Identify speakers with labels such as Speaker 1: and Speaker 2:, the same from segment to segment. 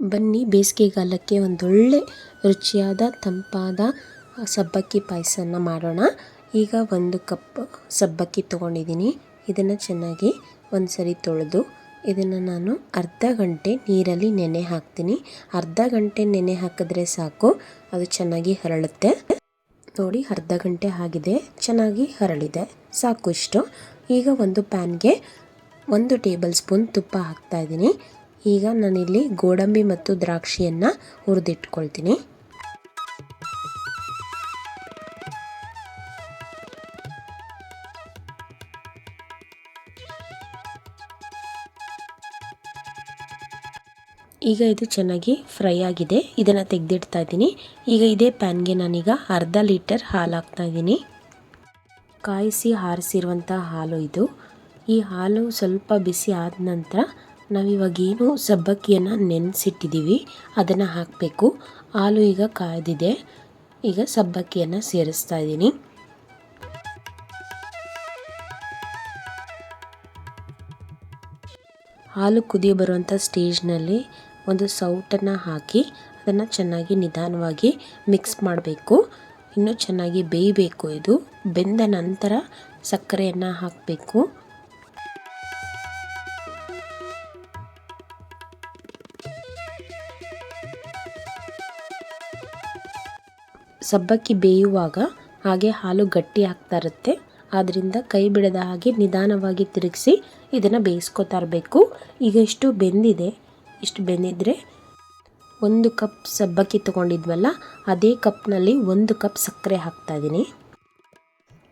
Speaker 1: ಬನ್ನಿ, ಬೇಸಿಗೆಗಾಲಕ್ಕೆ ಒಂದೊಳ್ಳೆ ರುಚಿಯಾದ, ತಂಪಾದ ಸಬ್ಬಕ್ಕಿ ಪಾಯಸನ ಮಾಡೋಣ. ಈಗ ಒಂದು ಕಪ್ ಸಬ್ಬಕ್ಕಿ ತೊಗೊಂಡಿದ್ದೀನಿ. ಇದನ್ನು ಚೆನ್ನಾಗಿ ಒಂದು ಸರಿ ತೊಳೆದು, ಇದನ್ನು ನಾನು ಅರ್ಧ ಗಂಟೆ ನೀರಲ್ಲಿ ನೆನೆ ಹಾಕ್ತೀನಿ. ಅರ್ಧ ಗಂಟೆ ನೆನೆ ಹಾಕಿದ್ರೆ ಸಾಕು, ಅದು ಚೆನ್ನಾಗಿ ಹರಳುತ್ತೆ. ನೋಡಿ, ಅರ್ಧ ಗಂಟೆ ಆಗಿದೆ, ಚೆನ್ನಾಗಿ ಹರಳಿದೆ, ಸಾಕು ಇಷ್ಟು. ಈಗ ಒಂದು ಪ್ಯಾನ್ಗೆ ಒಂದು ಟೇಬಲ್ ಸ್ಪೂನ್ ತುಪ್ಪ ಹಾಕ್ತಾ ಇದ್ದೀನಿ. ಈಗ ನಾನಿಲ್ಲಿ ಗೋಡಂಬಿ ಮತ್ತು ದ್ರಾಕ್ಷಿಯನ್ನು ಹುರಿದಿಟ್ಕೊಳ್ತೀನಿ. ಈಗ ಇದು ಚೆನ್ನಾಗಿ ಫ್ರೈ ಆಗಿದೆ. ಇದನ್ನು ತೆಗೆದಿಡ್ತಾ ಇದ್ದೀನಿ. ಈಗ ಇದೇ ಪ್ಯಾನ್ಗೆ ನಾನೀಗ ಅರ್ಧ ಲೀಟರ್ ಹಾಲು ಹಾಕ್ತಾ ಇದ್ದೀನಿ. ಕಾಯಿಸಿ ಹಾರಿಸಿರುವಂಥ ಹಾಲು ಇದು. ಈ ಹಾಲು ಸ್ವಲ್ಪ ಬಿಸಿ ಆದ ನಂತರ ನಾವಿವಾಗೇನು ಸಬ್ಬಕ್ಕಿಯನ್ನು ನೆನೆಸಿಟ್ಟಿದ್ದೀವಿ, ಅದನ್ನು ಹಾಕಬೇಕು. ಹಾಲು ಈಗ ಕಾಯ್ದಿದೆ. ಈಗ ಸಬ್ಬಕ್ಕಿಯನ್ನು ಸೇರಿಸ್ತಾ ಇದ್ದೀನಿ. ಹಾಲು ಕುದಿ ಬರುವಂಥ ಸ್ಟೇಜ್ನಲ್ಲಿ ಒಂದು ಸೌಟನ್ನು ಹಾಕಿ, ಅದನ್ನು ಚೆನ್ನಾಗಿ ನಿಧಾನವಾಗಿ ಮಿಕ್ಸ್ ಮಾಡಬೇಕು. ಇನ್ನೂ ಚೆನ್ನಾಗಿ ಬೇಯಬೇಕು ಇದು. ಬೆಂದ ನಂತರ ಸಕ್ಕರೆಯನ್ನು ಹಾಕಬೇಕು. ಸಬ್ಬಕ್ಕಿ ಬೇಯುವಾಗ ಹಾಗೆ ಹಾಲು ಗಟ್ಟಿ ಆಗ್ತಾ ಇರುತ್ತೆ. ಆದ್ದರಿಂದ ಕೈ ಬಿಡದ ಹಾಗೆ ನಿಧಾನವಾಗಿ ತಿರುಗಿಸಿ ಇದನ್ನು ಬೇಯಿಸ್ಕೊತಾ ಇರಬೇಕು. ಈಗ ಇಷ್ಟು ಬೆಂದಿದೆ. ಇಷ್ಟು ಬೆಂದಿದ್ರೆ ಒಂದು ಕಪ್ ಸಬ್ಬಕ್ಕಿ ತೊಗೊಂಡಿದ್ವಲ್ಲ, ಅದೇ ಕಪ್ನಲ್ಲಿ ಒಂದು ಕಪ್ ಸಕ್ಕರೆ ಹಾಕ್ತಾಯಿದ್ದೀನಿ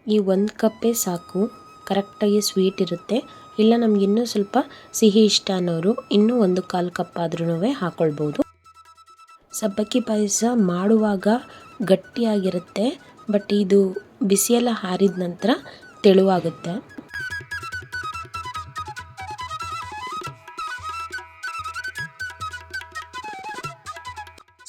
Speaker 1: ಈ ಒಂದು ಕಪ್ಪೇ ಸಾಕು. ಕರೆಕ್ಟಾಗಿ ಸ್ವೀಟ್ ಇರುತ್ತೆ. ಇಲ್ಲ, ನಮ್ಗೆ ಇನ್ನೂ ಸ್ವಲ್ಪ ಸಿಹಿ ಇಷ್ಟ ಅನ್ನೋರು ಇನ್ನೂ ಒಂದು ಕಾಲು ಕಪ್ ಆದ್ರೂ ಹಾಕ್ಕೊಳ್ಬೋದು ಸಬ್ಬಕ್ಕಿ ಪಾಯಸ ಮಾಡುವಾಗ ಗಟ್ಟಿಯಾಗಿರುತ್ತೆ ಬಟ್ ಇದು ಬಿಸಿಯೆಲ್ಲ ಹಾರಿದ ನಂತರ ತೆಳುವಾಗುತ್ತೆ.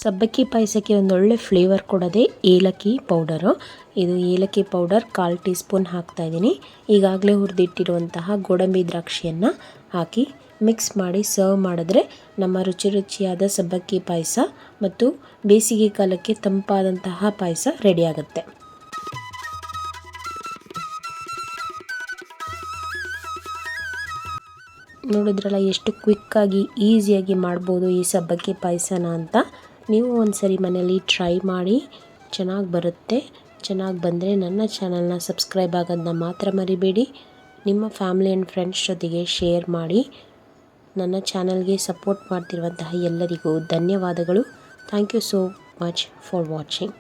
Speaker 1: ಸಬ್ಬಕ್ಕಿ ಪಾಯಸಕ್ಕೆ ಒಂದು ಒಳ್ಳೆ ಫ್ಲೇವರ್ ಕೊಡೋದೇ ಏಲಕ್ಕಿ ಪೌಡರು. ಇದು ಏಲಕ್ಕಿ ಪೌಡರ್ ಕಾಲು ಟೀ ಸ್ಪೂನ್ ಹಾಕ್ತಾಯಿದ್ದೀನಿ ಈಗಾಗಲೇ ಹುರಿದಿಟ್ಟಿರುವಂತಹ ಗೋಡಂಬಿ ದ್ರಾಕ್ಷಿಯನ್ನು ಹಾಕಿ ಮಿಕ್ಸ್ ಮಾಡಿ ಸರ್ವ್ ಮಾಡಿದ್ರೆ ನಮ್ಮ ರುಚಿ ರುಚಿಯಾದ ಸಬ್ಬಕ್ಕಿ ಪಾಯಸ ಮತ್ತು ಬೇಸಿಗೆ ಕಾಲಕ್ಕೆ ತಂಪಾದಂತಹ ಪಾಯಸ ರೆಡಿಯಾಗುತ್ತೆ ನೋಡಿದ್ರಲ್ಲ ಎಷ್ಟು ಕ್ವಿಕ್ಕಾಗಿ ಈಸಿಯಾಗಿ ಮಾಡ್ಬೋದು ಈ ಸಬ್ಬಕ್ಕಿ ಪಾಯಸನ ಅಂತ. ನೀವು ಒಂದು ಸರಿ ಮನೇಲಿ ಟ್ರೈ ಮಾಡಿ, ಚೆನ್ನಾಗಿ ಬರುತ್ತೆ. ಚೆನ್ನಾಗಿ ಬಂದರೆ ನನ್ನ ಚಾನಲ್ನ ಸಬ್ಸ್ಕ್ರೈಬ್ ಆಗೋದನ್ನ ಮಾತ್ರ ಮರಿಬೇಡಿ. ನಿಮ್ಮ ಫ್ಯಾಮಿಲಿ ಆ್ಯಂಡ್ ಫ್ರೆಂಡ್ಸ್ ಜೊತೆಗೆ ಶೇರ್ ಮಾಡಿ. ನನ್ನ ಚಾನಲ್ಗೆ ಸಪೋರ್ಟ್ ಮಾಡ್ತಿರುವಂತಹ ಎಲ್ಲರಿಗೂ ಧನ್ಯವಾದಗಳು. Thank you so much for watching